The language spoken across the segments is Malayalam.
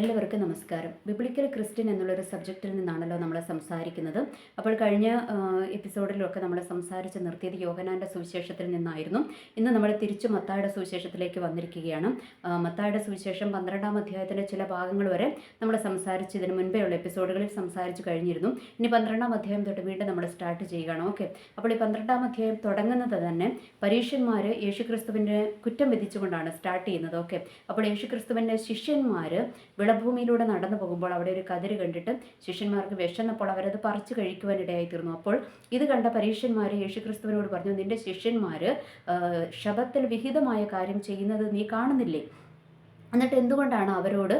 എല്ലാവർക്കും നമസ്കാരം. ബിബ്ലിക്കൽ ക്രിസ്ത്യൻ എന്നുള്ളൊരു സബ്ജക്റ്റിൽ നിന്നാണല്ലോ നമ്മൾ സംസാരിക്കുന്നത്. അപ്പോൾ കഴിഞ്ഞ എപ്പിസോഡിലൊക്കെ നമ്മൾ സംസാരിച്ച് നിർത്തിയത് യോഗനാന്റെ സുവിശേഷത്തിൽ നിന്നായിരുന്നു. ഇന്ന് നമ്മൾ തിരിച്ചു മത്തായുടെ സുവിശേഷത്തിലേക്ക് വന്നിരിക്കുകയാണ്. മത്തായുടെ സുവിശേഷം പന്ത്രണ്ടാം അധ്യായത്തിന്റെ ചില ഭാഗങ്ങൾ വരെ നമ്മൾ സംസാരിച്ച് ഇതിന് മുൻപേ ഉള്ള എപ്പിസോഡുകളിൽ സംസാരിച്ച് കഴിഞ്ഞിരുന്നു. ഇനി പന്ത്രണ്ടാം അധ്യായം തൊട്ട് വീണ്ടും നമ്മൾ സ്റ്റാർട്ട് ചെയ്യുകയാണ്. ഓക്കെ അപ്പോൾ ഈ പന്ത്രണ്ടാം അധ്യായം തുടങ്ങുന്നത് തന്നെ പരീക്ഷന്മാർ യേശുക്രിസ്തുവിന്റെ കുറ്റം വിധിച്ചുകൊണ്ടാണ് സ്റ്റാർട്ട് ചെയ്യുന്നത്. ഓക്കെ അപ്പോൾ യേശുക്രിസ്തുവിന്റെ ശിഷ്യന്മാർ വിളഭൂമിയിലൂടെ നടന്നു പോകുമ്പോൾ അവിടെ ഒരു കതിര് കണ്ടിട്ട് ശിഷ്യന്മാർക്ക് വിശന്നപ്പോൾ അവരത് പറിച്ചു കഴിക്കുവാൻ ഇടയായി തീർന്നു. അപ്പോൾ ഇത് കണ്ട പരീക്ഷന്മാർ യേശുക്രിസ്തുവിനോട് പറഞ്ഞു നിന്റെ ശിഷ്യന്മാർ ശബത്തിൽ വിഹിതമായ കാര്യം ചെയ്യുന്നത് നീ കാണുന്നില്ലേ? എന്നിട്ട് എന്തുകൊണ്ടാണ് അവരോട്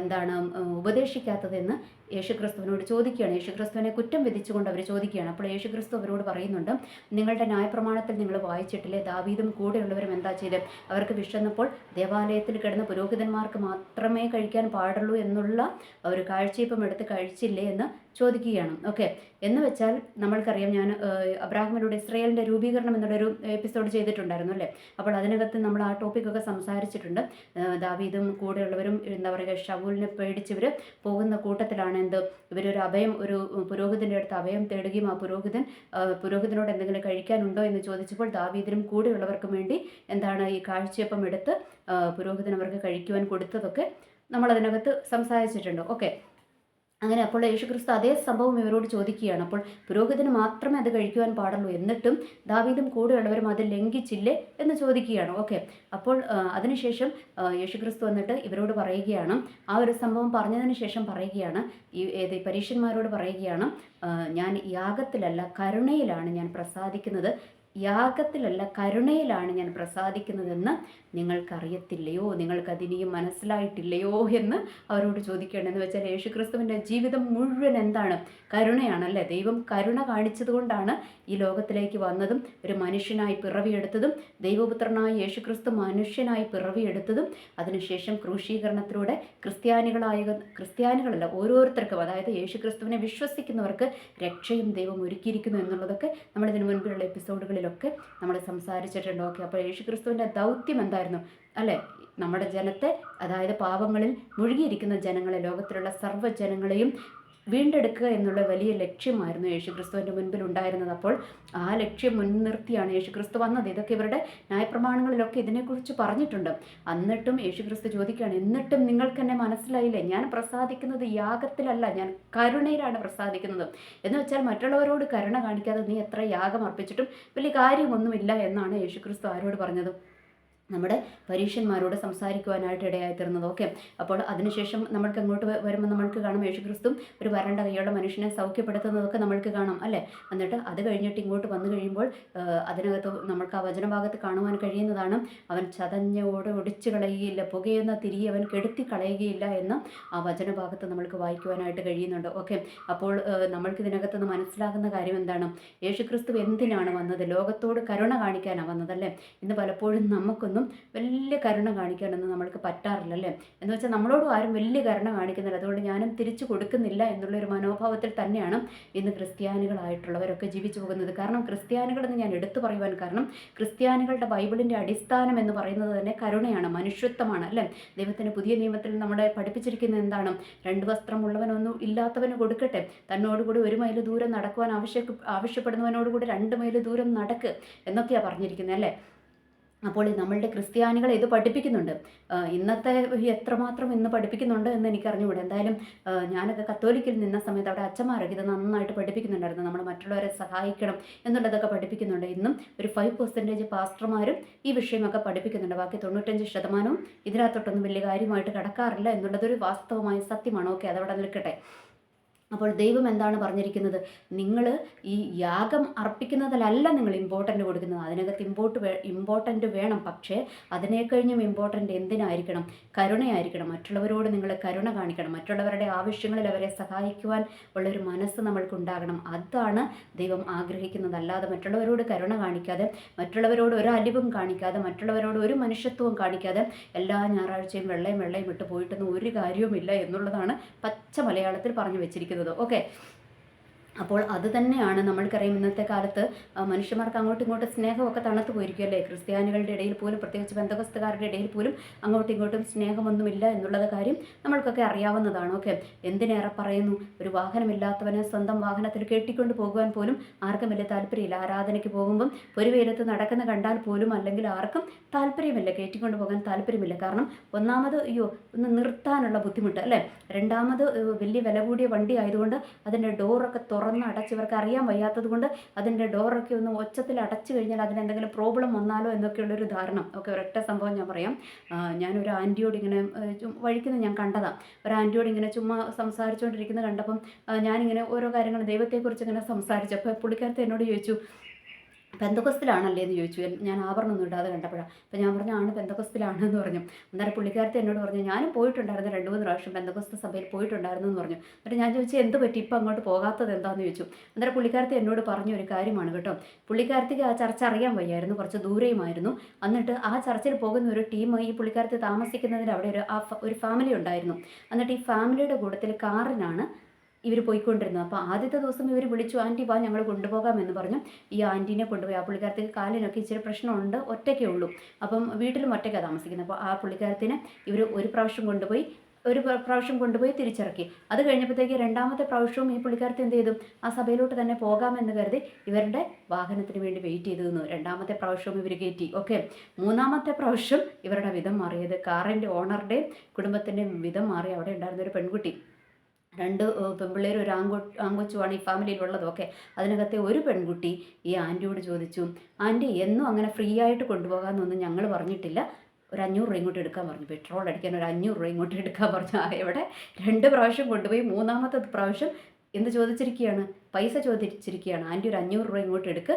എന്താണ് ഉപദേശിക്കാത്തതെന്ന് യേശുക്രിസ്തുവിനോട് ചോദിക്കുകയാണ്. യേശുക്രിസ്തുവിനെ കുറ്റം വിധിച്ചുകൊണ്ട് അവർ ചോദിക്കുകയാണ്. അപ്പോൾ യേശുക്രിസ്തു അവരോട് പറയുന്നുണ്ട് നിങ്ങളുടെ ന്യായപ്രമാണത്തിൽ നിങ്ങൾ വായിച്ചിട്ടില്ലേ? ദാവീദും കൂടെയുള്ളവരും എന്താ ചെയ്ത് അവർക്ക് വിഷന്നപ്പോൾ ദേവാലയത്തിൽ കിടന്ന പുരോഹിതന്മാർക്ക് മാത്രമേ കഴിക്കാൻ പാടുള്ളൂ എന്നുള്ള ഒരു കാഴ്ചയിപ്പം എടുത്ത് കഴിച്ചില്ലേ എന്ന് ചോദിക്കുകയാണ്. ഓക്കെ. എന്ന് വെച്ചാൽ നമ്മൾക്കറിയാം ഞാൻ അബ്രാഹിമിലൂടെ ഇസ്രയേലിന്റെ രൂപീകരണം എന്നുള്ളൊരു എപ്പിസോഡ് ചെയ്തിട്ടുണ്ടായിരുന്നു അല്ലേ? അപ്പോൾ അതിനകത്ത് നമ്മൾ ആ ടോപ്പിക്കൊക്കെ സംസാരിച്ചിട്ടുണ്ട്. ദാവീദും കൂടെയുള്ളവരും എന്താ പറയുക ഷവൂലിനെ പേടിച്ചവർ പോകുന്ന കൂട്ടത്തിലാണ് എന്ത് ഇവരൊരു അഭയം ഒരു പുരോഹിതന്റെ അടുത്ത് അഭയം തേടുകയും ആ പുരോഹിതൻ പുരോഹിതനോട് എന്തെങ്കിലും കഴിക്കാനുണ്ടോ എന്ന് ചോദിച്ചപ്പോൾ ദാവീദിനും കൂടെയുള്ളവർക്കും വേണ്ടി എന്താണ് ഈ കാഴ്ചയപ്പം എടുത്ത് പുരോഹിതൻ അവർക്ക് കഴിക്കുവാൻ കൊടുത്തതൊക്കെ നമ്മൾ അതിനകത്ത് സംസാരിച്ചിട്ടുണ്ട്. ഓക്കെ. അങ്ങനെ അപ്പോൾ യേശുക്രിസ്തു അതേ സംഭവം ഇവരോട് ചോദിക്കുകയാണ്. അപ്പോൾ പുരോഹിതന് മാത്രമേ അത് കഴിക്കുവാൻ പാടുള്ളൂ. എന്നിട്ടും ദാവീദും കൂടെയുള്ളവരും അത് ലംഘിച്ചില്ലേ എന്ന് ചോദിക്കുകയാണ്. ഓക്കെ. അപ്പോൾ അതിനുശേഷം യേശുക്രിസ്തു വന്നിട്ട് ഇവരോട് പറയുകയാണ്. ആ ഒരു സംഭവം പറഞ്ഞതിന് ശേഷം പറയുകയാണ്. ഈ ഏത് പരീക്ഷന്മാരോട് പറയുകയാണ് ഞാൻ യാഗത്തിലല്ല കരുണയിലാണ് ഞാൻ പ്രസാദിക്കുന്നത്. യാഗത്തിലല്ല കരുണയിലാണ് ഞാൻ പ്രസാദിക്കുന്നതെന്ന് നിങ്ങൾക്കറിയത്തില്ലയോ? നിങ്ങൾക്കതിനെയും മനസ്സിലായിട്ടില്ലയോ എന്ന് അവരോട് ചോദിക്കേണ്ടതെന്ന് വെച്ചാൽ യേശുക്രിസ്തുവിന്റെ ജീവിതം മുഴുവൻ എന്താണ്? കരുണയാണല്ലേ? ദൈവം കരുണ കാണിച്ചതുകൊണ്ടാണ് ഈ ലോകത്തിലേക്ക് വന്നതും ഒരു മനുഷ്യനായി പിറവിയെടുത്തതും ദൈവപുത്രനായ യേശുക്രിസ്തു മനുഷ്യനായി പിറവിയെടുത്തതും. അതിനുശേഷം ക്രൂശീകരണത്തിലൂടെ ക്രിസ്ത്യാനികളായ ക്രിസ്ത്യാനികളല്ല ഓരോരുത്തർക്കും അതായത് യേശുക്രിസ്തുവിനെ വിശ്വസിക്കുന്നവർക്ക് രക്ഷയും ദൈവം ഒരുക്കിയിരിക്കുന്നു എന്നുള്ളതൊക്കെ നമ്മൾ ഇതിനു മുൻപുള്ള എപ്പിസോഡുകളിലൊക്കെ നമ്മൾ സംസാരിച്ചിട്ടുണ്ട്? ഓക്കെ അപ്പോൾ യേശുക്രിസ്തുവിന്റെ ദൗത്യം എന്തായിരുന്നു? അല്ലേ? നമ്മുടെ ജനത്തെ അതായത് പാപങ്ങളിൽ മുഴുകിയിരിക്കുന്ന ജനങ്ങളെ ലോകത്തിലുള്ള സർവ ജനങ്ങളെയും വീണ്ടെടുക്കുക എന്നുള്ള വലിയ ലക്ഷ്യമായിരുന്നു യേശുക്രിസ്തുവിന്റെ മുൻപിൽ ഉണ്ടായിരുന്നത്. അപ്പോൾ ആ ലക്ഷ്യം മുൻനിർത്തിയാണ് യേശുക്രിസ്തു വന്നത്. ഇതൊക്കെ ഇവരുടെ ന്യായപ്രമാണങ്ങളിലൊക്കെ ഇതിനെക്കുറിച്ച് പറഞ്ഞിട്ടുണ്ട്. എന്നിട്ടും യേശുക്രിസ്തു ചോദിക്കുകയാണ് എന്നിട്ടും നിങ്ങൾക്ക് എന്നെ മനസ്സിലായില്ലേ? ഞാൻ പ്രസാദിക്കുന്നത് യാഗത്തിലല്ല. ഞാൻ കരുണയിലാണ് പ്രസാദിക്കുന്നത്. എന്ന് വെച്ചാൽ മറ്റുള്ളവരോട് കരുണ കാണിക്കാതെ നീ എത്ര യാഗം അർപ്പിച്ചിട്ടും വലിയ കാര്യമൊന്നുമില്ല എന്നാണ് യേശുക്രിസ്തു ആരോട് പറഞ്ഞത്. നമ്മുടെ പരീക്ഷന്മാരോട് സംസാരിക്കുവാനായിട്ട് ഇടയായി തീർന്നത് ഓക്കെ. അപ്പോൾ അതിനുശേഷം നമ്മൾക്ക് അങ്ങോട്ട് വരുമ്പോൾ നമ്മൾക്ക് കാണാം യേശുക്രിസ്തു ഒരു വരണ്ട കൈയുള്ള മനുഷ്യനെ സൗഖ്യപ്പെടുത്തുന്നതൊക്കെ നമ്മൾക്ക് കാണാം അല്ലേ? എന്നിട്ട് അത് കഴിഞ്ഞിട്ട് ഇങ്ങോട്ട് വന്നു കഴിയുമ്പോൾ അതിനകത്ത് നമ്മൾക്ക് ആ വചനഭാഗത്ത് കാണുവാൻ കഴിയുന്നതാണ് അവൻ ചതഞ്ഞോടെ ഒടിച്ചു കളയുകയില്ല പുകയുന്ന തിരി അവൻ കെടുത്തി കളയുകയില്ല എന്ന് ആ വചനഭാഗത്ത് നമ്മൾക്ക് വായിക്കുവാനായിട്ട് കഴിയുന്നുണ്ട്. ഓക്കെ. അപ്പോൾ നമ്മൾക്ക് ഇതിനകത്ത് നിന്ന് മനസ്സിലാകുന്ന കാര്യം എന്താണ്? യേശുക്രിസ്തു എന്തിനാണ് വന്നത്? ലോകത്തോട് കരുണ കാണിക്കാനാണ് വന്നതല്ലേ ഇന്ന് പലപ്പോഴും നമുക്കൊന്നും വലിയ കരുണ കാണിക്കാനൊന്നും നമ്മൾക്ക് പറ്റാറില്ല അല്ലേ എന്ന് വെച്ചാൽ നമ്മളോടും ആരും വലിയ കരുണ കാണിക്കുന്നില്ല. അതുകൊണ്ട് ഞാനും തിരിച്ചു കൊടുക്കുന്നില്ല എന്നുള്ളൊരു മനോഭാവത്തിൽ തന്നെയാണ് ഇന്ന് ക്രിസ്ത്യാനികളായിട്ടുള്ളവരൊക്കെ ജീവിച്ചു പോകുന്നത്. കാരണം ക്രിസ്ത്യാനികളെന്ന് ഞാൻ എടുത്തു പറയുവാൻ കാരണം ക്രിസ്ത്യാനികളുടെ ബൈബിളിന്റെ അടിസ്ഥാനം എന്ന് പറയുന്നത് തന്നെ കരുണയാണ് മനുഷ്യത്വമാണ് അല്ലേ? ദൈവത്തിന് പുതിയ നിയമത്തിൽ നമ്മളെ പഠിപ്പിച്ചിരിക്കുന്ന എന്താണ്? രണ്ട് വസ്ത്രമുള്ളവനൊന്നും ഇല്ലാത്തവന് കൊടുക്കട്ടെ. തന്നോടുകൂടി ഒരു മൈൽ ദൂരം നടക്കുവാൻ ആവശ്യ ആവശ്യപ്പെടുന്നവനോടുകൂടി രണ്ട് മൈൽ ദൂരം നടക്ക് എന്നൊക്കെയാണ് പറഞ്ഞിരിക്കുന്നത് അല്ലേ? അപ്പോൾ നമ്മളുടെ ക്രിസ്ത്യാനികൾ ഇത് പഠിപ്പിക്കുന്നുണ്ട്. ഇന്നത്തെ എത്രമാത്രം ഇന്ന് പഠിപ്പിക്കുന്നുണ്ട് എന്ന് എനിക്ക് അറിഞ്ഞുകൂടെ എന്തായാലും ഞാനൊക്കെ കത്തോലിക്കിൽ നിന്ന സമയത്ത് അവിടെ അച്ഛന്മാരൊക്കെ ഇത് നന്നായിട്ട് പഠിപ്പിക്കുന്നുണ്ടായിരുന്നു. നമ്മൾ മറ്റുള്ളവരെ സഹായിക്കണം എന്നുള്ളതൊക്കെ പഠിപ്പിക്കുന്നുണ്ട്. ഇന്നും ഒരു ഫൈവ് പെർസെന്റേജ് പാസ്റ്റർമാരും ഈ വിഷയമൊക്കെ പഠിപ്പിക്കുന്നുണ്ട്. ബാക്കി തൊണ്ണൂറ്റഞ്ച് ശതമാനവും ഇതിനകത്തോട്ടൊന്നും വലിയ കാര്യമായിട്ട് കിടക്കാറില്ല എന്നുള്ളതൊരു വാസ്തവമായ സത്യമാണ്? ഓക്കെ അതവിടെ നിൽക്കട്ടെ. അപ്പോൾ ദൈവം എന്താണ് പറഞ്ഞിരിക്കുന്നത്? നിങ്ങൾ ഈ യാഗം അർപ്പിക്കുന്നതിലല്ല നിങ്ങൾ ഇമ്പോർട്ടന്റ് കൊടുക്കുന്നത്. അതിനകത്ത് ഇമ്പോർട്ട് വേ ഇമ്പോർട്ടന്റ് വേണം. പക്ഷേ അതിനെ കഴിഞ്ഞും ഇമ്പോർട്ടന്റ് എന്തിനായിരിക്കണം? കരുണയായിരിക്കണം. മറ്റുള്ളവരോട് നിങ്ങൾ കരുണ കാണിക്കണം. മറ്റുള്ളവരുടെ ആവശ്യങ്ങളിൽ അവരെ സഹായിക്കുവാൻ ഉള്ളൊരു മനസ്സ് നമ്മൾക്കുണ്ടാകണം. അതാണ് ദൈവം ആഗ്രഹിക്കുന്നത്. അല്ലാതെ മറ്റുള്ളവരോട് കരുണ കാണിക്കാതെ മറ്റുള്ളവരോട് ഒരു അലിവും കാണിക്കാതെ മറ്റുള്ളവരോട് ഒരു മനുഷ്യത്വവും കാണിക്കാതെ എല്ലാ ഞായറാഴ്ചയും വെള്ളയും വെള്ളയും ഇട്ട് പോയിട്ടൊന്നും ഒരു കാര്യവുമില്ല എന്നുള്ളതാണ് പച്ച മലയാളത്തിൽ പറഞ്ഞു വെച്ചിരിക്കുന്നത്. ഓക്കെ അപ്പോൾ അത് തന്നെയാണ് നമ്മൾക്കറിയാം ഇന്നത്തെ കാലത്ത് മനുഷ്യന്മാർക്ക് അങ്ങോട്ടും ഇങ്ങോട്ടും സ്നേഹമൊക്കെ തണുത്തു പോയിരിക്കുമല്ലേ ക്രിസ്ത്യാനികളുടെ ഇടയിൽ പോലും പ്രത്യേകിച്ച് ബന്ധകസ്ഥകാരുടെ ഇടയിൽ പോലും അങ്ങോട്ടും ഇങ്ങോട്ടും സ്നേഹമൊന്നുമില്ല എന്നുള്ളത് കാര്യം നമ്മൾക്കൊക്കെ അറിയാവുന്നതാണ് ഓക്കെ? എന്തിനേറെ പറയുന്നു? ഒരു വാഹനമില്ലാത്തവനെ സ്വന്തം വാഹനത്തിൽ കെട്ടിക്കൊണ്ട് പോകുവാൻ പോലും ആർക്കും വലിയ താല്പര്യമില്ല. ആരാധനയ്ക്ക് പോകുമ്പം ഒരു വേലത്ത് നടക്കുന്ന കണ്ടാൽ പോലും അല്ലെങ്കിൽ ആർക്കും താല്പര്യമില്ല കയറ്റിക്കൊണ്ട് പോകാൻ താല്പര്യമില്ല. കാരണം ഒന്നാമത് അയ്യോ ഒന്ന് നിർത്താനുള്ള ബുദ്ധിമുട്ട് അല്ലേ? രണ്ടാമത് വലിയ വില കൂടിയ വണ്ടി ആയതുകൊണ്ട് അതിന്റെ ഡോറൊക്കെ തുറന്ന് അടച്ച് ഇവർക്ക് അറിയാൻ വയ്യാത്തത് കൊണ്ട് അതിന്റെ ഡോറൊക്കെ ഒന്ന് ഒച്ചത്തിൽ അടച്ചു കഴിഞ്ഞാൽ അതിന് എന്തെങ്കിലും പ്രോബ്ലം വന്നാലോ എന്നൊക്കെയുള്ളൊരു ധാരണ. ഓക്കെ ഒരൊറ്റ സംഭവം ഞാൻ പറയാം. ഞാനൊരു ആന്റിയോട് ഇങ്ങനെ വഴിക്കുന്നത് ഞാൻ കണ്ടതാണ് ഒരു ആന്റിയോട് ഇങ്ങനെ ചുമ്മാ സംസാരിച്ചുകൊണ്ടിരിക്കുന്നത് കണ്ടപ്പം ഞാനിങ്ങനെ ഓരോ കാര്യങ്ങൾ ദൈവത്തെക്കുറിച്ച് ഇങ്ങനെ സംസാരിച്ചു. അപ്പോൾ പുള്ളിക്കാരത്തെ എന്നോട് ചോദിച്ചു പെന്തക്കൊസ്തിലാണല്ലേ എന്ന് ചോദിച്ചു. ഞാൻ ആഭരണമൊന്നും ഇടാതെ കണ്ടപ്പോഴാണ് അപ്പോൾ ഞാൻ പറഞ്ഞു ആണ് പെന്തക്കൊസ്തിലാണ് എന്ന് പറഞ്ഞു. അന്നേരം പുള്ളിക്കാരത്തെ എന്നോട് പറഞ്ഞു ഞാനും പോയിട്ടുണ്ടായിരുന്നു രണ്ട് മൂന്ന് പ്രാവശ്യം പെന്തക്കൊസ്ത സഭയിൽ പോയിട്ടുണ്ടായിരുന്നു എന്ന് പറഞ്ഞു. എന്നിട്ട് ഞാൻ ചോദിച്ചു എന്ത് പറ്റി? ഇപ്പം അങ്ങോട്ട് പോകാത്തത് എന്താണെന്ന് ചോദിച്ചു. അന്നേരം പുള്ളിക്കാരത്തെ എന്നോട് പറഞ്ഞ ഒരു കാര്യമാണ് കേട്ടോ. പുള്ളിക്കാരത്തേക്ക് ആ ചർച്ച അറിയാൻ വയ്യായിരുന്നു കുറച്ച് ദൂരെയുമായിരുന്നു. എന്നിട്ട് ആ ചർച്ചയിൽ പോകുന്ന ഒരു ടീം ഈ പുള്ളിക്കാരത്തെ താമസിക്കുന്നതിൽ അവിടെ ഒരു ആ ഒരു ഫാമിലി ഉണ്ടായിരുന്നു. എന്നിട്ട് ഈ ഫാമിലിയുടെ കൂട്ടത്തിൽ കാറിനാണ് ഇവർ പോയിക്കൊണ്ടിരുന്നത് അപ്പോൾ ആദ്യത്തെ ദിവസം ഇവർ വിളിച്ചു ആന്റി വാ ഞങ്ങൾ കൊണ്ടുപോകാമെന്ന് പറഞ്ഞു. ഈ ആന്റീനെ കൊണ്ടുപോയി ആ പുള്ളിക്കാരത്തേക്ക് കാലിനൊക്കെ ഇച്ചിരി പ്രശ്നമുണ്ട് ഒറ്റയ്ക്കേ ഉള്ളൂ. അപ്പം വീട്ടിലും ഒറ്റയ്ക്കാണ് താമസിക്കുന്നത്. അപ്പോൾ ആ പുള്ളിക്കാരത്തിന് ഇവർ ഒരു പ്രാവശ്യം കൊണ്ടുപോയി ഒരു പ്രാവശ്യം കൊണ്ടുപോയി തിരിച്ചിറക്കി. അത് കഴിഞ്ഞപ്പോഴത്തേക്ക് രണ്ടാമത്തെ പ്രാവശ്യവും ഈ പുള്ളിക്കാരത്തെ എന്ത് ചെയ്തു? ആ സഭയിലോട്ട് തന്നെ പോകാമെന്ന് കരുതി ഇവരുടെ വാഹനത്തിന് വേണ്ടി വെയിറ്റ് ചെയ്തു നിന്നു. രണ്ടാമത്തെ പ്രാവശ്യവും ഇവർ കയറ്റി. ഓക്കെ. മൂന്നാമത്തെ പ്രാവശ്യം ഇവരുടെ വിധം മാറിയത്. കാറിന്റെ ഓണറുടെയും കുടുംബത്തിന്റെയും വിധം മാറി അവിടെ ഉണ്ടായിരുന്ന ഒരു പെൺകുട്ടി. രണ്ട് പെൺപിള്ളേർ ഒരു ആങ്കോ ആങ്കൊച്ചുമാണ് ഈ ഫാമിലിയിലുള്ളതൊക്കെ അതിനകത്തെ ഒരു പെൺകുട്ടി ഈ ആന്റിയോട് ചോദിച്ചു ആന്റി എന്നും അങ്ങനെ ഫ്രീ ആയിട്ട് കൊണ്ടുപോകാമെന്നൊന്നും ഞങ്ങൾ പറഞ്ഞിട്ടില്ല. ഒരു അഞ്ഞൂറ് രൂപ ഇങ്ങോട്ട് എടുക്കാൻ പറഞ്ഞു. പെട്രോൾ അടിക്കാൻ ഒരു അഞ്ഞൂറ് രൂപ ഇങ്ങോട്ട് എടുക്കാൻ പറഞ്ഞു. ആ എവിടെ രണ്ട് പ്രാവശ്യം കൊണ്ടുപോയി മൂന്നാമത്തെ പ്രാവശ്യം എന്ത് ചോദിച്ചിരിക്കുകയാണ്? പൈസ ചോദിച്ചിരിക്കുകയാണ്. ആന്റി ഒരു അഞ്ഞൂറ് രൂപ ഇങ്ങോട്ട് എടുക്ക്.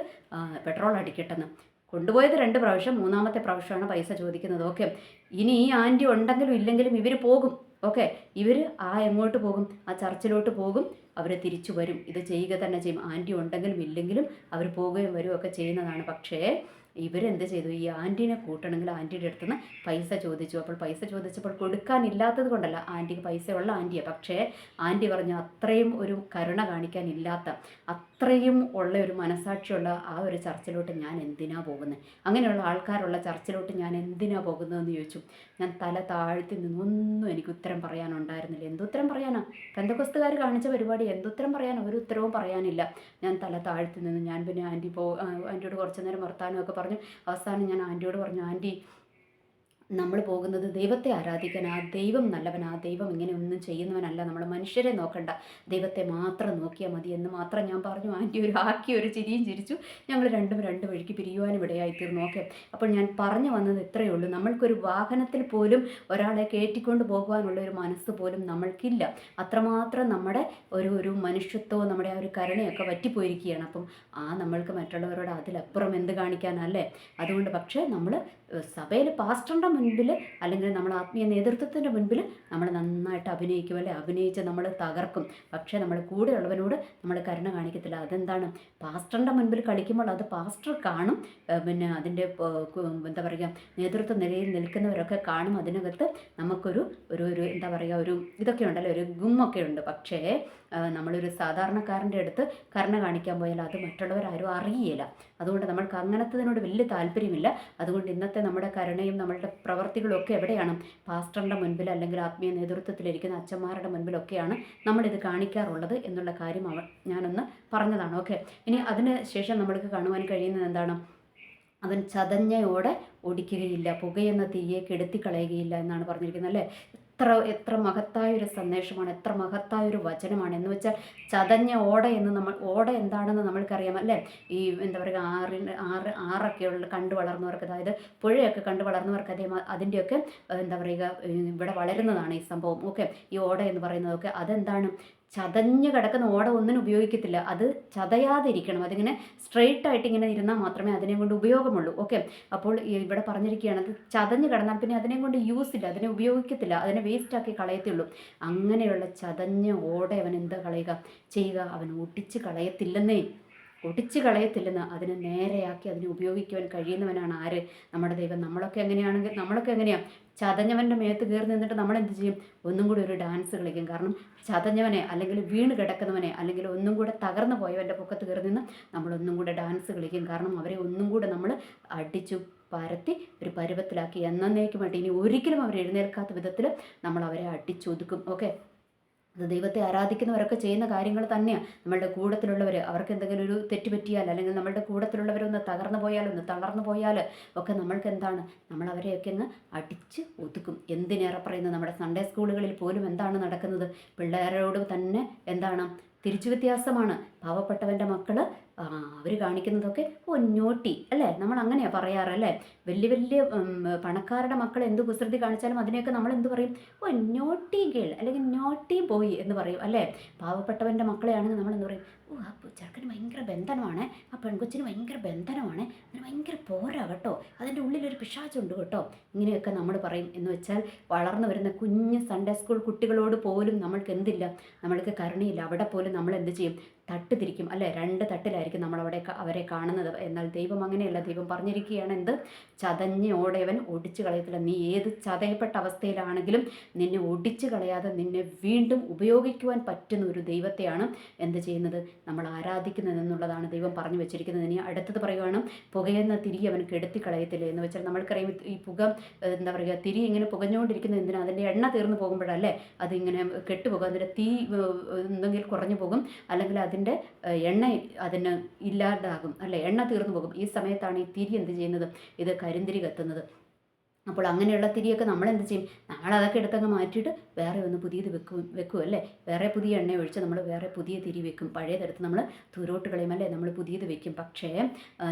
പെട്രോൾ അടിക്കട്ടെന്ന്. കൊണ്ടുപോയത് രണ്ട് പ്രാവശ്യം മൂന്നാമത്തെ പ്രാവശ്യമാണ് പൈസ ചോദിക്കുന്നത്. ഓക്കെ. ഇനി ഈ ആന്റി ഉണ്ടെങ്കിലും ഇല്ലെങ്കിലും ഇവർ പോകും. ഓക്കെ. ഇവർ ആ എങ്ങോട്ട് പോകും? ആ ചർച്ചിലോട്ട് പോകും. അവർ തിരിച്ചു വരും. ഇത് ചെയ്യുക തന്നെ ചെയ്യും. ആന്റി ഉണ്ടെങ്കിലും ഇല്ലെങ്കിലും അവർ പോവുകയും വരികയൊക്കെ ചെയ്യുന്നതാണ്. പക്ഷേ ഇവരെന്ത് ചെയ്തു? ഈ ആന്റീനെ കൂട്ടണമെങ്കിൽ ആന്റിയുടെ അടുത്ത് നിന്ന് പൈസ ചോദിച്ചു. അപ്പോൾ പൈസ ചോദിച്ചപ്പോൾ കൊടുക്കാനില്ലാത്തത് കൊണ്ടല്ല ആന്റിക്ക് പൈസയുള്ള ആന്റിയാണ് പക്ഷേ ആന്റി പറഞ്ഞു അത്രയും ഒരു കരുണ കാണിക്കാനില്ലാത്ത അത്രയും ഉള്ള ഒരു മനസാക്ഷിയുള്ള ആ ഒരു ചർച്ചിലോട്ട് ഞാൻ എന്തിനാ പോകുന്നത് അങ്ങനെയുള്ള ആൾക്കാരുള്ള ചർച്ചിലോട്ട് ഞാൻ എന്തിനാ പോകുന്നതെന്ന് ചോദിച്ചു. ഞാൻ തല താഴ്ത്തി നിന്നൊന്നും എനിക്ക് ഉത്തരം പറയാനുണ്ടായിരുന്നില്ല. എന്തുത്തരം പറയാനാ? പെന്തക്കൊസ്തുകാർ കാണിച്ച പരിപാടി എന്തുത്തരം പറയാനോ? ഒരു ഉത്തരവും പറയാനില്ല. ഞാൻ തല താഴ്ത്തി നിന്ന്. ഞാൻ പിന്നെ ആന്റി പോ ആന്റിയോട് കുറച്ച് നേരം വർത്താനമൊക്കെ പറഞ്ഞു അവസാനം ഞാൻ ആന്റിയോട് പറഞ്ഞു ആന്റി നമ്മൾ പോകുന്നത് ദൈവത്തെ ആരാധിക്കാനാ? ദൈവം നല്ലവനാ? ദൈവം ഇങ്ങനെ ഒന്നും ചെയ്യുന്നവനല്ല. നമ്മൾ മനുഷ്യരെ നോക്കണ്ട. ദൈവത്തെ മാത്രം നോക്കിയാൽ മതി എന്ന് മാത്രം ഞാൻ പറഞ്ഞു. ആന്റി ഒരു ആക്കി ഒരു ചിരിയും ചിരിച്ചു. ഞങ്ങൾ രണ്ടും രണ്ട് വഴിക്ക് പിരിയുവാനും ഇടയായി തീർന്നു. ഓക്കെ. അപ്പോൾ ഞാൻ പറഞ്ഞു വന്നത് ഇത്രയേ ഉള്ളൂ. നമ്മൾക്കൊരു വാഹനത്തിൽ പോലും ഒരാളെ കയറ്റിക്കൊണ്ട് പോകുവാനുള്ള ഒരു മനസ്സ് പോലും നമ്മൾക്കില്ല. അത്രമാത്രം നമ്മുടെ ഒരു ഒരു മനുഷ്യത്വവും നമ്മുടെ ആ ഒരു കരുണയൊക്കെ വറ്റിപ്പോയിരിക്കുകയാണ്. അപ്പം ആ നമ്മൾക്ക് മറ്റുള്ളവരോട് അതിലപ്പുറം എന്ത് കാണിക്കാനല്ലേ? അതുകൊണ്ട് പക്ഷേ നമ്മൾ സഭയിൽ പാസ്റ്ററിന്റെ മുൻപിൽ അല്ലെങ്കിൽ നമ്മൾ ആത്മീയ നേതൃത്വത്തിന്റെ മുൻപിൽ നമ്മൾ നന്നായിട്ട് അഭിനയിക്കും അല്ലേ? അഭിനയിച്ച് നമ്മൾ തകർക്കും. പക്ഷേ നമ്മൾ കൂടെയുള്ളവനോട് നമ്മൾ കരുണ കാണിക്കത്തില്ല. അതെന്താണ്? പാസ്റ്ററിന്റെ മുൻപിൽ കളിക്കുമ്പോൾ അത് പാസ്റ്റർ കാണും. പിന്നെ അതിന്റെ എന്താ പറയുക നേതൃത്വ നിലയിൽ നിൽക്കുന്നവരൊക്കെ കാണും. അതിനകത്ത് നമുക്കൊരു ഒരു ഒരു എന്താ പറയുക ഒരു ഇതൊക്കെ ഉണ്ടല്ലോ ഒരു ഗുമ്മൊക്കെ ഉണ്ട് പക്ഷേ നമ്മളൊരു സാധാരണക്കാരന്റെ അടുത്ത് കരുണ കാണിക്കാൻ പോയാൽ അത് മറ്റുള്ളവരാരും അറിയില്ല അതുകൊണ്ട് നമ്മൾക്ക് അങ്ങനത്തതിനോട് വലിയ താല്പര്യമില്ല. അതുകൊണ്ട് ഇന്നത്തെ നമ്മുടെ കരുണയും നമ്മളുടെ പ്രവർത്തികളും ഒക്കെ എവിടെയാണ്? പാസ്റ്ററിന്റെ മുൻപിൽ അല്ലെങ്കിൽ ആത്മീയ നേതൃത്വത്തിലിരിക്കുന്ന അച്ഛന്മാരുടെ മുൻപിലൊക്കെയാണ് നമ്മളിത് കാണിക്കാറുള്ളത് എന്നുള്ള കാര്യം അവ ഞാനൊന്ന് പറഞ്ഞതാണ്. ഓക്കെ. ഇനി അതിന് ശേഷം നമ്മൾക്ക് കാണുവാൻ കഴിയുന്നത് എന്താണ്? അവൻ ചതഞ്ഞയോടെ ഒടിക്കുകയില്ല പുകയെന്ന തീയെ കെടുത്തിക്കളയുകയില്ല എന്നാണ് പറഞ്ഞിരിക്കുന്നത് അല്ലേ? എത്ര എത്ര മഹത്തായ ഒരു സന്ദേശമാണ് എത്ര മഹത്തായ ഒരു വചനമാണ്. എന്ന് വെച്ചാൽ ചതഞ്ഞ ഓട എന്ന് നമ്മൾ ഓട എന്താണെന്ന് നമ്മൾക്കറിയാം അല്ലേ? ഈ എന്താ പറയുക ആറിന് ആറ് ആറൊക്കെ ഉള്ള കണ്ടു വളർന്നവർക്ക് അതായത് പുഴയൊക്കെ കണ്ടു വളർന്നവർക്ക് അതേ അതിന്റെയൊക്കെ എന്താ പറയുക ഇവിടെ വളരുന്നതാണ് ഈ സംഭവം. ഓക്കെ ഈ ഓട എന്ന് പറയുന്നതൊക്കെ അതെന്താണ്? ചതഞ്ഞ് കിടക്കുന്ന ഓട ഒന്നിനും ഉപയോഗിക്കത്തില്ല. അത് ചതയാതിരിക്കണം. അതിങ്ങനെ സ്ട്രെയിറ്റ് ആയിട്ട് ഇങ്ങനെ ഇരുന്നാൽ മാത്രമേ അതിനെ കൊണ്ട് ഉപയോഗമുള്ളൂ. ഓക്കെ അപ്പോൾ ഇവിടെ പറഞ്ഞിരിക്കുകയാണ് അത് ചതഞ്ഞ് കിടന്നാൽ പിന്നെ അതിനെ കൊണ്ട് യൂസ് ഇല്ല. അതിനെ ഉപയോഗിക്കത്തില്ല. അതിനെ വേസ്റ്റ് ആക്കി കളയത്തുള്ളൂ. അങ്ങനെയുള്ള ചതഞ്ഞ ഓട അവൻ എന്താ കളയുക? ചെയ്യുക. അവൻ ഒട്ടിച്ച് കളയത്തില്ലെന്നേ. ഒടിച്ചു കളയത്തില്ലെന്ന് അതിനെ നേരെയാക്കി അതിനെ ഉപയോഗിക്കുവാൻ കഴിയുന്നവനാണ് ആര്? നമ്മുടെ ദൈവം. നമ്മളൊക്കെ എങ്ങനെയാണെങ്കിൽ നമ്മളൊക്കെ എങ്ങനെയാ? ചതഞ്ഞവന്റെ മേത്ത് കയറി നിന്നിട്ട് നമ്മൾ എന്ത് ചെയ്യും? ഒന്നും കൂടി ഒരു ഡാൻസ് കളിക്കും. കാരണം ചതഞ്ഞവനെ അല്ലെങ്കിൽ വീണ് കിടക്കുന്നവനെ അല്ലെങ്കിൽ ഒന്നും കൂടെ തകർന്നു പോയവന്റെ പൊക്കത്ത് കയറി നിന്ന് നമ്മളൊന്നും കൂടെ ഡാൻസ് കളിക്കും. കാരണം അവരെ ഒന്നും കൂടെ നമ്മൾ അടിച്ചു പരത്തി ഒരു പരുവത്തിലാക്കി. എന്നേക്കുമായിട്ട് ഇനി ഒരിക്കലും അവർ എഴുന്നേൽക്കാത്ത വിധത്തിൽ നമ്മൾ അവരെ അടിച്ചൊതുക്കും. ഓക്കെ? അത് ദൈവത്തെ ആരാധിക്കുന്നവരൊക്കെ ചെയ്യുന്ന കാര്യങ്ങൾ തന്നെയാണ് നമ്മളുടെ കൂടത്തിലുള്ളവർ അവർക്ക് എന്തെങ്കിലും ഒരു തെറ്റ് പറ്റിയാൽ അല്ലെങ്കിൽ നമ്മളുടെ കൂടത്തിലുള്ളവരൊന്ന് തകർന്നു പോയാൽ ഒന്ന് തളർന്നു പോയാൽ ഒക്കെ നമ്മൾക്ക് എന്താണ്? നമ്മൾ അവരെയൊക്കെ അങ്ങ് അടിച്ച് ഒതുക്കും. എന്തിനേറെ പറയുന്നത് നമ്മുടെ സൺഡേ സ്കൂളുകളിൽ പോലും എന്താണ് നടക്കുന്നത്? പിള്ളേരോട് തന്നെ എന്താണ്? തിരിച്ചു വ്യത്യാസമാണ്. പാവപ്പെട്ടവന്റെ മക്കൾ അവർ കാണിക്കുന്നതൊക്കെ പൊന്നോട്ടി അല്ലേ? നമ്മൾ അങ്ങനെയാണ് പറയാറ് അല്ലേ? വലിയ വലിയ പണക്കാരുടെ മക്കൾ എന്ത് കുസൃതി കാണിച്ചാലും അതിനെയൊക്കെ നമ്മൾ എന്ത് പറയും പൊന്നോട്ടി ഗേൾ അല്ലെങ്കിൽ നോട്ടി ബോയ് എന്ന് പറയും അല്ലേ? പാവപ്പെട്ടവന്റെ മക്കളെയാണെങ്കിൽ നമ്മൾ എന്ത് പറയും? ഓ ആ ചെറുക്കന് ഭയങ്കര ബന്ധനമാണ് ആ പെൺകൊച്ചിന് ഭയങ്കര ബന്ധനമാണ് അതിന് ഭയങ്കര പോരാ കേട്ടോ അതിന്റെ ഉള്ളിലൊരു പിശാചുണ്ട് കേട്ടോ ഇങ്ങനെയൊക്കെ നമ്മൾ പറയും എന്ന് വെച്ചാൽ വളർന്നു വരുന്ന കുഞ്ഞ് സൺഡേ സ്കൂൾ കുട്ടികളോട് പോലും നമ്മൾക്ക് എന്തില്ല? നമ്മൾക്ക് കരുണയില്ല അവിടെ പോലും നമ്മൾ എന്ത് ചെയ്യും? തട്ട് തിരിക്കും അല്ലേ? രണ്ട് തട്ടിലായിരിക്കും നമ്മൾ അവിടെ അവരെ കാണുന്നത്. എന്നാൽ ദൈവം അങ്ങനെയല്ല. ദൈവം പറഞ്ഞിരിക്കുകയാണ് എന്ത്? ചതഞ്ഞ് ഓടയവൻ ഒടിച്ചു കളയത്തില്ല. നീ ഏത് ചതയപ്പെട്ട അവസ്ഥയിലാണെങ്കിലും നിന്നെ ഒടിച്ചു കളയാതെ നിന്നെ വീണ്ടും ഉപയോഗിക്കുവാൻ പറ്റുന്ന ഒരു ദൈവത്തെയാണ് എന്ത് ചെയ്യുന്നത്? നമ്മൾ ആരാധിക്കുന്നത് എന്നുള്ളതാണ് ദൈവം പറഞ്ഞു വെച്ചിരിക്കുന്നത്. ഇനി അടുത്തത് പറയുവാണ് പുകയെന്ന തിരി അവൻ കെടുത്തി കളയത്തില്ല എന്ന് വെച്ചാൽ നമ്മൾക്കറിയാം ഈ പുക എന്താ പറയുക തിരി ഇങ്ങനെ പുകഞ്ഞുകൊണ്ടിരിക്കുന്നത് എന്തിനാ? അതിന്റെ എണ്ണ തീർന്നു പോകുമ്പോഴല്ലേ അതിങ്ങനെ കെട്ടുപോകും. അതിന്റെ തീ എന്തെങ്കിലും കുറഞ്ഞു പോകും. അല്ലെങ്കിൽ അതിന് അതിന്റെ എണ്ണ അതിന് ഇല്ലാതാകും അല്ലെ? എണ്ണ തീർന്നു പോകും. ഈ സമയത്താണ് ഈ തിരി എന്ത് ചെയ്യുന്നത്? ഇത് കരിന്തിരി കത്തുന്നത്. അപ്പോൾ അങ്ങനെയുള്ള തിരിയൊക്കെ നമ്മൾ എന്ത് ചെയ്യും? നമ്മൾ അതൊക്കെ എടുത്തങ്ങ് മാറ്റിയിട്ട് വേറെ ഒന്ന് പുതിയത് വെക്കും വെക്കും അല്ലേ? വേറെ പുതിയ എണ്ണ ഒഴിച്ച് നമ്മൾ വേറെ പുതിയ തിരി വെക്കും. പഴയതെടുത്ത് നമ്മൾ തുരോട്ട് കളയും അല്ലേ? നമ്മൾ പുതിയത് വെക്കും. പക്ഷേ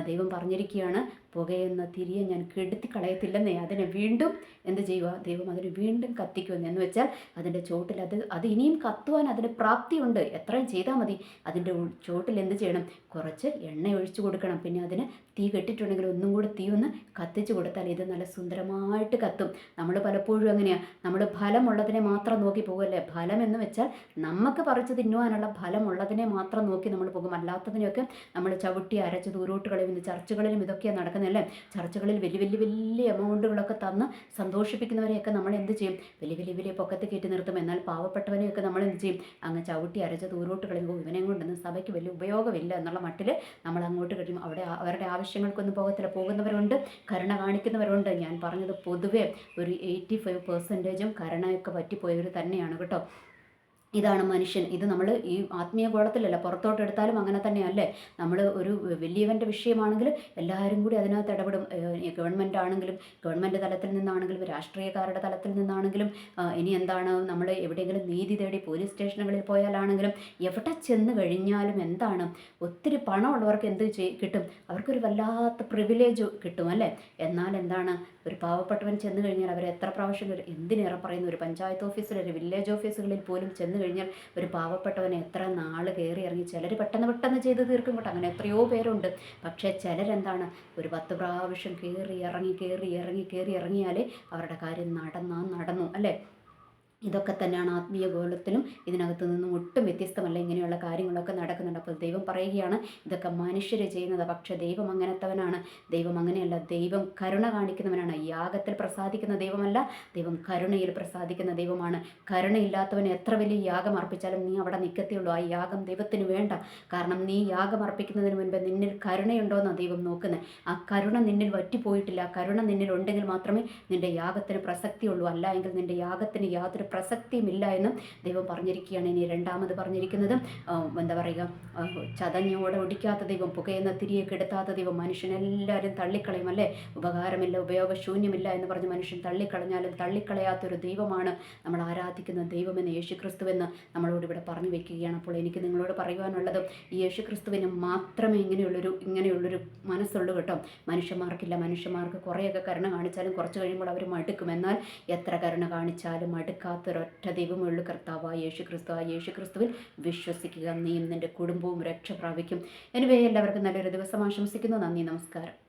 ദൈവം പറഞ്ഞിരിക്കുകയാണ് പുകയെന്ന തിരിയെ ഞാൻ കെടുത്തി കളയത്തില്ലെന്നേ അതിനെ വീണ്ടും എന്ത് ചെയ്യുക? ദൈവം അതിനെ വീണ്ടും കത്തിക്കുമെന്ന്. എന്ന് വെച്ചാൽ അതിന്റെ ചോട്ടിൽ അത് അത് ഇനിയും കത്തുവാൻ അതിന് പ്രാപ്തിയുണ്ട്. എത്രയും ചെയ്താൽ മതി. അതിന്റെ ചോട്ടിൽ എന്ത് ചെയ്യണം? കുറച്ച് എണ്ണ ഒഴിച്ചു കൊടുക്കണം. പിന്നെ അതിന് തീ കെട്ടിട്ടുണ്ടെങ്കിൽ ഒന്നും കൂടെ തീ ഒന്ന് കത്തിച്ചു കൊടുത്താൽ ഇത് നല്ല സുന്ദരമായിട്ട് കത്തും. നമ്മൾ പലപ്പോഴും അങ്ങനെയാണ് നമ്മൾ ഫലമുള്ളതിനെ മാത്രം നോക്കി പോകുമല്ലേ ഫലം എന്ന് വെച്ചാൽ നമുക്ക് പറിച്ച് തിന്നുവാനുള്ള ഫലമുള്ളതിനെ മാത്രം നോക്കി നമ്മൾ പോകും. അല്ലാത്തതിനെയൊക്കെ നമ്മൾ ചവിട്ടി അരച്ച് ദൂരോട്ട് നിന്ന് ചർച്ചകളിലും ഇതൊക്കെയാണ് നടക്കുന്നതല്ലേ ചർച്ചകളിൽ വലിയ വലിയ വലിയ എമൗണ്ടുകളൊക്കെ തന്ന് സന്തോഷിപ്പിക്കുന്നവരെയൊക്കെ നമ്മൾ എന്ത് ചെയ്യും? വലിയ വലിയ വലിയ പൊക്കത്ത് കയറ്റി നിർത്തും. എന്നാൽ പാവപ്പെട്ടവനെയൊക്കെ നമ്മൾ എന്ത് ചെയ്യും? അങ്ങ് ചവിട്ടി അരച്ച ദൂരോട്ട് കളയുമ്പോൾ ഇവനെ കൊണ്ടൊന്നും സഭയ്ക്ക് വലിയ ഉപയോഗമില്ല എന്നുള്ള മട്ടിൽ നമ്മൾ അങ്ങോട്ട് കഴിയും. അവിടെ അവരുടെ ആവശ്യം ആവശ്യങ്ങൾക്കൊന്നും പോകത്തില്ല. പോകുന്നവരുണ്ട് കരുണ കാണിക്കുന്നവരുണ്ട്. ഞാൻ പറഞ്ഞത് പൊതുവേ ഒരു എയ്റ്റി ഫൈവ് പെർസെന്റേജും കരുണയൊക്കെ പറ്റിപ്പോയവർ തന്നെയാണ് കേട്ടോ. ഇതാണ് മനുഷ്യൻ. ഇത് നമ്മൾ ഈ ആത്മീയ ഗോളത്തിലല്ല പുറത്തോട്ട് എടുത്താലും അങ്ങനെ തന്നെയല്ലേ? നമ്മൾ ഒരു വലിയവന്റെ വിഷയമാണെങ്കിൽ എല്ലാവരും കൂടി അതിനകത്ത് ഇടപെടും. ഗവൺമെന്റ് ആണെങ്കിലും ഗവൺമെന്റ് തലത്തിൽ നിന്നാണെങ്കിലും രാഷ്ട്രീയക്കാരുടെ തലത്തിൽ നിന്നാണെങ്കിലും ഇനി എന്താണ് നമ്മൾ എവിടെയെങ്കിലും നീതി തേടി പോലീസ് സ്റ്റേഷനുകളിൽ പോയാലാണെങ്കിലും എവിടെ ചെന്ന് കഴിഞ്ഞാലും എന്താണ്? ഒത്തിരി പണമുള്ളവർക്ക് എന്ത് കിട്ടും? അവർക്കൊരു വല്ലാത്ത പ്രിവിലേജ് കിട്ടും അല്ലേ? എന്നാൽ എന്താണ്? ഒരു പാവപ്പെട്ടവൻ ചെന്ന് കഴിഞ്ഞാൽ അവർ എത്ര പ്രാവശ്യം എന്തിനേറെ പറയുന്നു? ഒരു പഞ്ചായത്ത് ഓഫീസിൽ ഒരു വില്ലേജ് ഓഫീസുകളിൽ പോലും ചെന്ന് കഴിഞ്ഞാൽ ഒരു പാവപ്പെട്ടവന് എത്ര നാൾ കയറി ഇറങ്ങി ചിലർ പെട്ടെന്ന് പെട്ടെന്ന് ചെയ്ത് തീർക്കും കേട്ടോ. അങ്ങനെ എത്രയോ പേരുണ്ട്. പക്ഷേ ചിലരെന്താണ്? ഒരു പത്ത് പ്രാവശ്യം കയറി ഇറങ്ങി കയറി ഇറങ്ങി കയറി ഇറങ്ങിയാലേ അവരുടെ കാര്യം നടന്നാ നടന്നു അല്ലേ? ഇതൊക്കെ തന്നെയാണ് ആത്മീയ ഗോളത്തിലും ഇതിനകത്തു നിന്നും ഒട്ടും വ്യത്യസ്തമല്ല. ഇങ്ങനെയുള്ള കാര്യങ്ങളൊക്കെ നടക്കുന്നുണ്ട്. അപ്പോൾ ദൈവം പറയുകയാണ് ഇതൊക്കെ മനുഷ്യർ ചെയ്യുന്നത്. പക്ഷേ ദൈവം അങ്ങനത്തവനാണ്. ദൈവം അങ്ങനെയല്ല. ദൈവം കരുണ കാണിക്കുന്നവനാണ്. യാഗത്തിൽ പ്രസാദിക്കുന്ന ദൈവമല്ല. ദൈവം കരുണയിൽ പ്രസാദിക്കുന്ന ദൈവമാണ്. കരുണയില്ലാത്തവന് എത്ര വലിയ യാഗം അർപ്പിച്ചാലും നീ അവിടെ നിൽക്കത്തേയുള്ളൂ ആ യാഗം ദൈവത്തിന് വേണ്ട. കാരണം നീ യാഗം അർപ്പിക്കുന്നതിന് മുൻപ് നിന്നിൽ കരുണയുണ്ടോയെന്നാണ് ദൈവം നോക്കുന്നത് ആ കരുണ നിന്നിൽ വറ്റിപ്പോയിട്ടില്ല. ആ കരുണ നിന്നിൽ ഉണ്ടെങ്കിൽ മാത്രമേ നിന്റെ യാഗത്തിന് പ്രസക്തിയുള്ളൂ. അല്ല എങ്കിൽ നിന്റെ യാഗത്തിന് യാതൊരു പ്രസക്തിയുമില്ല എന്നും ദൈവം പറഞ്ഞിരിക്കുകയാണ്. ഇനി രണ്ടാമത് പറഞ്ഞിരിക്കുന്നത് എന്താ പറയുക ചതഞ്ഞോടെ ഒടിക്കാത്ത ദൈവം പുകയെന്ന തിരിയെ കെടുത്താത്ത ദൈവം മനുഷ്യനെല്ലാവരും തള്ളിക്കളയും അല്ലേ? ഉപകാരമില്ല ഉപയോഗശൂന്യമില്ല എന്ന് പറഞ്ഞ് മനുഷ്യൻ തള്ളിക്കളഞ്ഞാലും തള്ളിക്കളയാത്തൊരു ദൈവമാണ് നമ്മൾ ആരാധിക്കുന്ന ദൈവമെന്ന് യേശുക്രിസ്തുവെന്ന് നമ്മളോട് ഇവിടെ പറഞ്ഞു വെക്കുകയാണ്. അപ്പോൾ എനിക്ക് നിങ്ങളോട് പറയുവാനുള്ളത് ഈ യേശുക്രിസ്തുവിന് മാത്രമേ ഇങ്ങനെയുള്ളൊരു ഇങ്ങനെയുള്ളൊരു മനസ്സുള്ളൂ കേട്ടോ. മനുഷ്യന്മാർക്കില്ല മനുഷ്യന്മാർക്ക് കുറേയൊക്കെ കരുണ കാണിച്ചാലും കുറച്ച് കഴിയുമ്പോൾ അവർ മടുക്കും. എന്നാൽ എത്ര കരുണ കാണിച്ചാലും മടുക്കാത്ത ഇല്ലാത്തൊരൊറ്റ ദൈവമുള്ളു കർത്താവായ യേശു ക്രിസ്തു ആ യേശു ക്രിസ്തുവിൽ വിശ്വസിക്കുക. നീയും നിന്റെ കുടുംബവും രക്ഷ പ്രാപിക്കും. എനിവേ എല്ലാവർക്കും നല്ലൊരു ദിവസം ആശംസിക്കുന്നു. നന്ദി നമസ്കാരം.